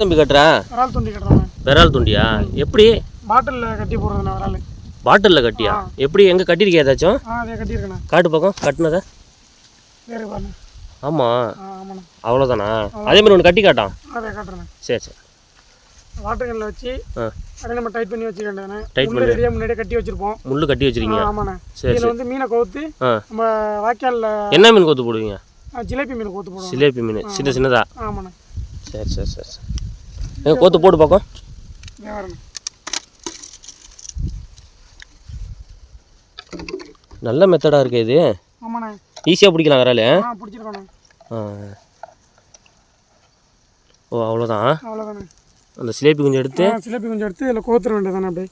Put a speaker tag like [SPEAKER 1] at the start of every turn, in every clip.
[SPEAKER 1] தம்பி கட்டுற?
[SPEAKER 2] விரால் துண்டி கட்டுறாங்க.
[SPEAKER 1] விரால் துண்டியா? எப்படி?
[SPEAKER 2] பாட்டிலில் கட்டி போடுறதுண்ணா விரால்.
[SPEAKER 1] பாட்டிலில் கட்டியா? எப்படி? எங்கே கட்டியிருக்கியா ஏதாச்சும்?
[SPEAKER 2] அதை கட்டியிருக்கேண்ணா.
[SPEAKER 1] காட்டு பக்கம் கட்டினதா? ஆமாம் அவ்வளோதானா அதே மாதிரி ஒன்று கட்டி காட்டான்.
[SPEAKER 2] அதை
[SPEAKER 1] சரி சரி.
[SPEAKER 2] வாட்டர் கேனில் வச்சு அப்படியே நம்ம டைட் பண்ணி வேண்டியதுண்ணே
[SPEAKER 1] Tight
[SPEAKER 2] முள்ளு ரெடியாக முன்னாடியே கட்டி வச்சிருப்போம்.
[SPEAKER 1] முள்ளு கட்டி வச்சிருக்கீங்க.
[SPEAKER 2] ஆமாண்ணே.
[SPEAKER 1] சரி
[SPEAKER 2] இதில் வந்து மீனை கோத்து நம்ம வாய்க்காலில்
[SPEAKER 1] என்ன மீன் கொத்து போடுவீங்க?
[SPEAKER 2] ஜிலேபி மீன் கோத்து போடுவோம்.
[SPEAKER 1] சிலேபி மீன். சின்ன சின்னதா?
[SPEAKER 2] ஆமாண்ணே.
[SPEAKER 1] சரி சரி சரி சரி. கோத்து போட்டு பார்க்கும் நல்ல மெத்தடாக இருக்கு இது. ஈஸியாக பிடிக்கலாம் விரால் ஓ அவ்வளோதான் அந்த சிலேபி கொஞ்சம் எடுத்து.
[SPEAKER 2] ஆ ஜிலேபி கொஞ்சம் எடுத்து இதில் கோத்துற வேண்டியதானே அப்படியே.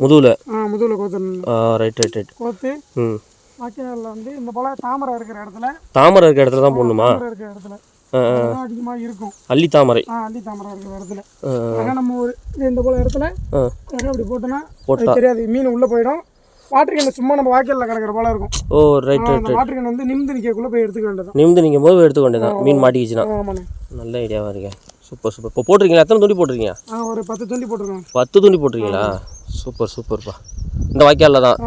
[SPEAKER 1] முதுகில்
[SPEAKER 2] ஆ முதுகில் கோத்துடணும்
[SPEAKER 1] ஆ ரைட் ரைட் ரைட்
[SPEAKER 2] கோத்து
[SPEAKER 1] ம்.
[SPEAKER 2] வாய்க்காலில் வந்து இந்த போல் தாமரை இருக்கிற இடத்துல
[SPEAKER 1] தாமரை இருக்க இடத்துல தான் போடணுமா?
[SPEAKER 2] தாமரை இருக்கிற இடத்துல. அதிகமாக இருக்கும்.
[SPEAKER 1] அள்ளி தாமரை.
[SPEAKER 2] அள்ளி தாமரை இருக்கிற இடத்துல. நம்ம ஒரு இந்த போல இடத்துல அப்படி போட்டோன்னா
[SPEAKER 1] போட்டா.
[SPEAKER 2] அது தெரியாது. மீன் உள்ளே போயிடும். வாட்டர் கேன் சும்மா நம்ம வாய்க்காலில் கிடக்கிற போல இருக்கும்.
[SPEAKER 1] ஓ ரைட் ரைட்
[SPEAKER 2] வாட்டர் கேன் வந்து நிமிந்து நிற்கக்குள்ளே போய் எடுத்துக்க வேண்டியதான்
[SPEAKER 1] நிமிந்து நீங்கள் போது எடுத்துக்க வேண்டியதான் மீன் மாட்டிக்கிச்சுன்னா. நல்ல ஐடியாவாக இருக்கேன் சூப்பர் சூப்பர். இப்போ போட்டிருக்கீங்களா? எத்தனை துணி போட்டிருக்கீங்க?
[SPEAKER 2] ஒரு பத்து துண்டி போட்டிருக்கோம்.
[SPEAKER 1] பத்து துணி போட்டிருக்கீங்களா? சூப்பர் சூப்பர்ப்பா. இந்த வாய்க்காலில் தான்.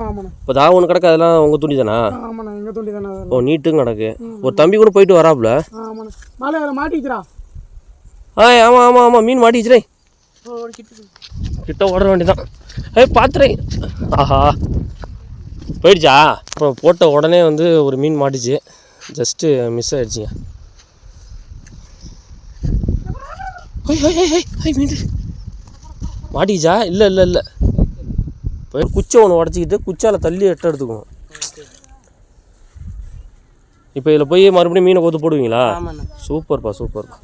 [SPEAKER 1] இப்போ தா ஒன்று கிடக்கு அதெல்லாம் உங்கள் துணி தானா?
[SPEAKER 2] தானே
[SPEAKER 1] ஓ நீட்டும் கிடக்கு. ஒரு தம்பி கூட போயிட்டு வராப்புல.
[SPEAKER 2] ஆ மாட்டிக்கிறா
[SPEAKER 1] ஆமாம் ஆமாம் ஆமாம் மீன் மாட்டிச்சுரே கிட்ட ஓட வேண்டியதான் ஏய் பார்த்துறேன் ஆஹா. போயிடுச்சா? இப்போ போட்ட உடனே வந்து ஒரு மீன் மாட்டிச்சு. ஜஸ்ட்டு மிஸ் மீன். மாட்டிக்கிச்சா? இல்லை இல்லை இல்லை. குச்சை ஒன்று உடச்சிக்கிட்டு குச்சால் தள்ளி எட்ட எடுத்துக்கணும் இப்போ இதில் போய் மறுபடியும் மீனை கொத்து போடுவீங்களா? சூப்பர்ப்பா சூப்பர்ப்பா